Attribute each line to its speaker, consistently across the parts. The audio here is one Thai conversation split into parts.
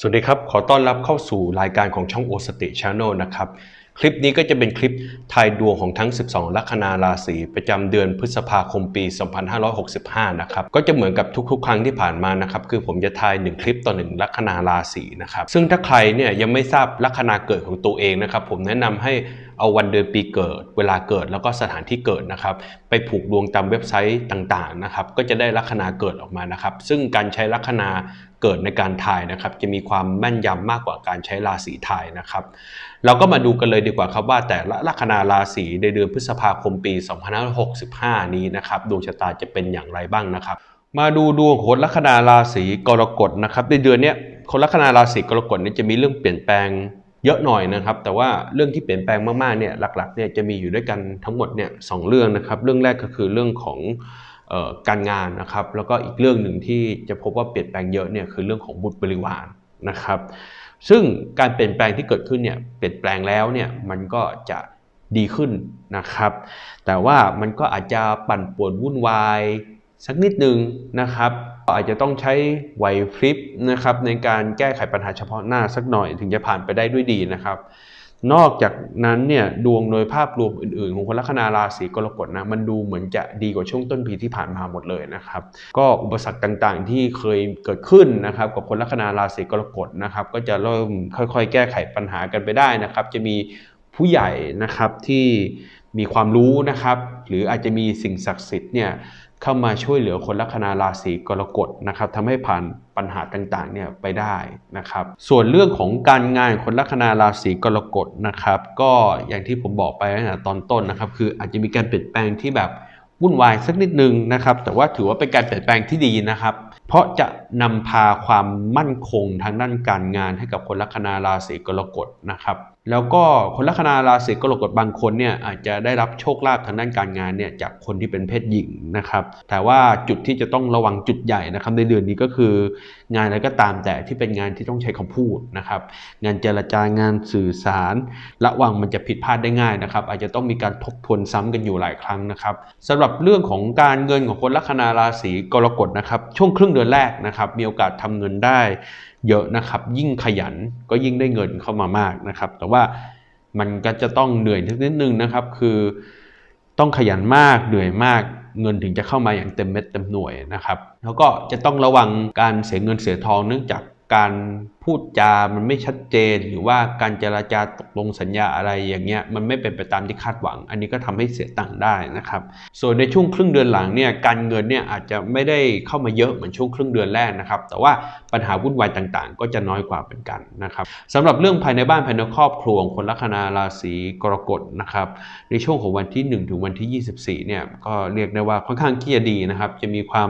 Speaker 1: สวัสดีครับ ขอต้อนรับเข้าสู่รายการของช่องโอสติชาแนลนะครับ คลิปนี้ก็จะเป็นคลิปทายดวงของทั้ง 12 ลัคนาราศีประจำเดือนพฤษภาคมปี 2565 นะครับ ก็จะเหมือนกับทุกๆ ครั้งที่ผ่านมานะครับ คือผมจะทาย 1 คลิปต่อ 1 ลัคนาราศีนะครับ ซึ่งถ้าใครเนี่ยยังไม่ทราบลัคนาเกิดของตัวเองนะครับ ผมแนะนำให้ เอาวันเดือนปีเกิด เวลาเกิดแล้วก็สถานที่เกิดนะครับ ไปผูกดวงตามเว็บไซต์ต่างๆนะครับ ก็จะได้ลัคนาเกิดออกมานะครับ ซึ่งการใช้ลัคนาเกิดในการทายนะครับ จะมีความแม่นยำมากกว่าการใช้ราศีทายนะครับ เราก็มาดูกันเลยดีกว่าครับว่าแต่ละลัคนาราศีในเดือนพฤษภาคมปี 2565 นี้นะครับดวงชะตาจะเป็นอย่างไรบ้างนะครับ มาดูดวงของคนลัคนาราศีกรกฎนะครับในเดือนนี้คนลัคนาราศีกรกฎนี่ยจะมีเรื่องเปลี่ยนแปลง เยอะหน่อยนะครับ แต่ว่าเรื่องที่เปลี่ยนแปลงมากๆเนี่ยหลักๆเนี่ยจะมีอยู่ด้วยกันทั้งหมดเนี่ยสองเรื่องนะครับเรื่องแรกก็คือเรื่องของออการงานนะครับ แล้วก็อีกเรื่องหนึ่งที่จะพบว่าเปลี่ยนแปลงเยอะเนี่ยคือเรื่องของบุตรบริวารนะครับ ซึ่งการเปลี่ยนแปลงที่เกิดขึ้นเนี่ยเปลี่ยนแปลงแล้วเนี่ยมันก็จะดีขึ้นนะครับ แต่ว่ามันก็อาจจะปั่นป่วนวุ่นวายสักนิดนึงนะครับ อาจจะต้องใช้ไหวพริบนะครับในการแก้ไขปัญหาเฉพาะหน้าสักหน่อยถึงจะผ่านไปได้ด้วยดีนะครับ นอกจากนั้นเนี่ยดวงโดยภาพรวมอื่นๆ ของคนลัคนาราศีกรกฎนะมันดูเหมือนจะดีกว่าช่วงต้นปีที่ผ่านมาหมดเลยนะครับ ก็อุปสรรคต่างๆที่เคยเกิดขึ้นนะครับกับคนลัคนาราศีกรกฎนะครับ ก็จะเริ่มค่อยๆ แก้ไขปัญหากันไปได้นะครับ จะมีผู้ใหญ่นะครับที่มีความรู้นะครับ หรืออาจจะมีสิ่งศักดิ์สิทธิ์เนี่ยเข้ามาช่วยเหลือคนลัคนาราศีกรกฎนะครับทำให้ผ่านปัญหาต่างๆเนี่ยไปได้นะครับ ส่วนเรื่องของการงานคนลัคนาราศีกรกฎนะครับ ก็อย่างที่ผมบอกไปตั้งแต่ตอนต้นนะครับ คืออาจจะมีการเปลี่ยนแปลงที่แบบวุ่นวายสักนิดนึงนะครับ แต่ว่าถือว่าเป็นการเปลี่ยนแปลงที่ดีนะครับ เพราะจะนำพาความมั่นคงทางด้านการงานให้กับคนลัคนาราศีกรกฎนะครับ แล้วก็คนลัคนาราศีกรกฎบางคนเนี่ยอาจจะได้รับโชคลาภทางด้านการงานเนี่ยจากคนที่เป็นเพศหญิงนะครับ แต่ว่าจุดที่จะต้องระวังจุดใหญ่นะครับในเดือนนี้ก็คืองานอะไรก็ตามแต่ที่เป็นงานที่ต้องใช้คำพูดนะครับ งานเจรจางานสื่อสาร ระวังมันจะผิดพลาดได้ง่ายนะครับ อาจจะต้องมีการทบทวนซ้ำกันอยู่หลายครั้งนะครับสำหรับเรื่องของการเงินของคนลัคนาราศีกรกฎนะครับช่วงครึ่งเดือนแรกนะครับมีโอกาสทำเงินได้เยอะนะครับ ยิ่งขยันก็ยิ่งได้เงินเข้ามามากนะครับ แต่ว่ามันก็จะต้องเหนื่อยนิดนึงนะครับ คือต้องขยันมากเหนื่อยมากเงินถึงจะเข้ามาอย่างเต็มเม็ดเต็มหน่วยนะครับ แล้วก็จะต้องระวังการเสียเงินเสียทองเนื่องจากการ พูดจา มันไม่ชัดเจน หรือว่าการเจราจาตกลงสัญญาอะไรอย่างเงี้ย มันไม่เป็นไปตามที่คาดหวัง อันนี้ก็ทำให้เสียตังค์ได้นะครับ ส่วนในช่วงครึ่งเดือนหลังเนี่ยการเงินเนี่ยอาจจะไม่ได้เข้ามาเยอะเหมือนช่วงครึ่งเดือนแรกนะครับ แต่ว่าปัญหาวุ่นวายต่างๆ ก็จะน้อยกว่าเป็นกันนะครับสำหรับเรื่องภายในบ้านภายในครอบครัวของคนลัคนาราศีกรกฎนะครับในช่วงของวันที่ 1 ถึงวันที่ 24เนี่ยก็เรียกได้ว่าค่อนข้างที่จะดีนะครับ จะมีความ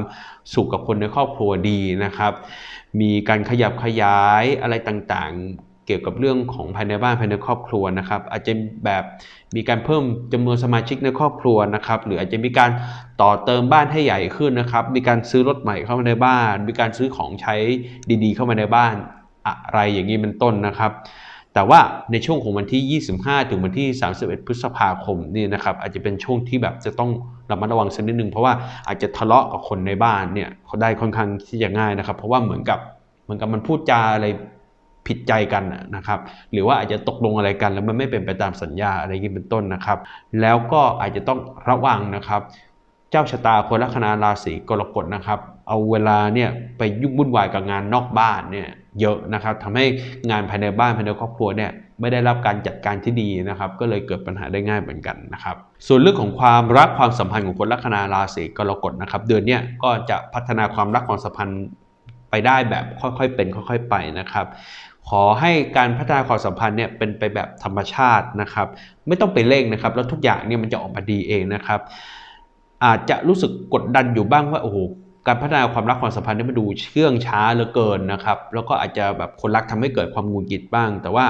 Speaker 1: สุขกับคนในครอบครัวดีนะครับ มีการขยับขยายอะไรต่างๆ เกี่ยวกับเรื่องของภายในบ้านภายในครอบครัวนะครับ อาจจะแบบมีการเพิ่มจำนวนสมาชิกในครอบครัวนะครับ หรืออาจจะมีการต่อเติมบ้านให้ใหญ่ขึ้นนะครับ มีการซื้อรถใหม่เข้ามาในบ้าน มีการซื้อของใช้ดีๆ เข้ามาในบ้านอะไรอย่างนี้เป็นต้นนะครับแต่ว่าในช่วงของวันที่ 25 ถึงวันที่ 31 พฤษภาคมนี่นะครับอาจจะเป็นช่วงที่แบบจะต้องระมัดระวังสักนิดนึงเพราะว่าอาจจะทะเลาะกับคนในบ้านเนี่ยเขาได้ค่อนข้างที่จะง่ายนะครับ เพราะว่าเหมือนกับ เหมือนกับมันพูดจาอะไรผิดใจกันนะครับ หรือว่าอาจจะตกลงอะไรกัน แล้วมันไม่เป็นไปตามสัญญาอะไรอย่างนี้เป็นต้นนะครับ แล้วก็อาจจะต้องระวังนะครับ เจ้าชะตาคนลัคนาราศีกรกฎนะครับ เอาเวลาเนี่ยไปยุ่งวุ่นวายกับงานนอกบ้านเนี่ยเยอะนะครับทำให้งานภายในบ้านภายในครอบครัวเนี่ยไม่ได้รับการจัดการที่ดีนะครับ ก็เลยเกิดปัญหาได้ง่ายเหมือนกันนะครับ ส่วนเรื่องของความรักความสัมพันธ์ของคนลัคนาราศีกรกฎนะครับ เดือนเนี้ยก็จะพัฒนาความรักความสัมพันธ์ ไปได้แบบค่อยๆเป็นค่อยๆไปนะครับ ขอให้การพัฒนาความสัมพันธ์เนี่ยเป็นไปแบบธรรมชาตินะครับ ไม่ต้องไปเร่งนะครับ แล้วทุกอย่างเนี่ยมันจะออกมาดีเองนะครับ อาจจะรู้สึกกดดันอยู่บ้างว่าโอ้โหการพัฒนาความรักความสัมพันธ์นี่มันดูเชื่องช้าเหลือเกินนะครับ แล้วก็อาจจะแบบคนรักทำให้เกิดความงุดหงิดบ้าง แต่ว่า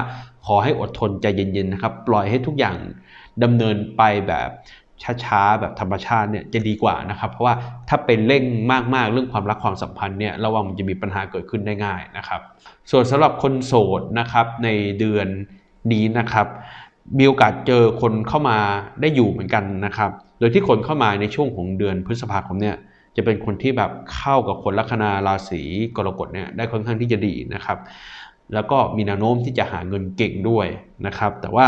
Speaker 1: ขอให้อดทนใจเย็นๆนะครับ ปล่อยให้ทุกอย่างดำเนินไปแบบ ช้าๆแบบธรรมชาติเนี่ยจะดีกว่านะครับเพราะว่าถ้าเป็นเร่งมากๆเรื่องความรักความสัมพันธ์เนี่ยระวังมันจะมีปัญหาเกิดขึ้นได้ง่ายนะครับ ส่วนสำหรับคนโสดนะครับในเดือนนี้นะครับมีโอกาสเจอคนเข้ามาได้อยู่เหมือนกันนะครับ โดยที่คนเข้ามาในช่วงของเดือนพฤษภาคมเนี่ยจะเป็นคนที่แบบเข้ากับคนลัคนาราศีกรกฎเนี่ยได้ค่อนข้างที่จะดีนะครับ แล้วก็มีแนวโน้มที่จะหาเงินเก่งด้วยนะครับ แต่ว่า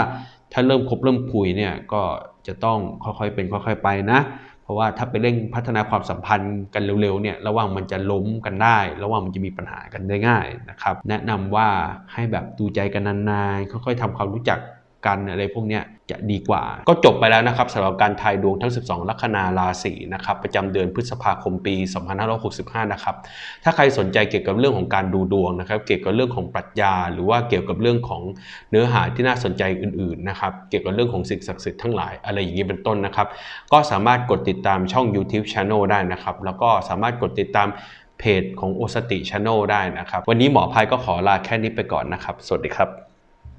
Speaker 1: ถ้าเริ่มคบเริ่มคุยเนี่ยก็ จะต้องค่อยๆเป็นค่อยๆไปนะ เพราะว่าถ้าไปเร่งพัฒนาความสัมพันธ์กันเร็วๆเนี่ยระหว่างมันจะล้มกันได้ ระหว่างมันจะมีปัญหากันได้ง่ายนะครับ แนะนำว่าให้แบบดูใจกันนานๆค่อยๆทำความรู้จัก กันอะไรพวกนี้จะดีกว่า ก็จบไปแล้วนะครับสำหรับการทายดวงทั้ง 12 ลัคนาราศีนะครับประจำเดือนพฤษภาคมปี 2565 นะครับถ้าใครสนใจเกี่ยวกับเรื่องของการดูดวงนะครับ เกี่ยวกับเรื่องของปรัชญา หรือว่าเกี่ยวกับเรื่องของเนื้อหาที่น่าสนใจอื่นๆนะครับเกี่ยวกับเรื่องของสิ่งศักดิ์สิทธิ์ทั้งหลายอะไรอย่างนี้เป็นต้นนะครับ ก็สามารถกดติดตามช่อง YouTube Channel ได้นะครับ แล้วก็สามารถกดติดตามเพจของโอสติ Channel ได้นะครับ วันนี้หมอพายก็ขอลาแค่นี้ไปก่อนนะครับ สวัสดีครับ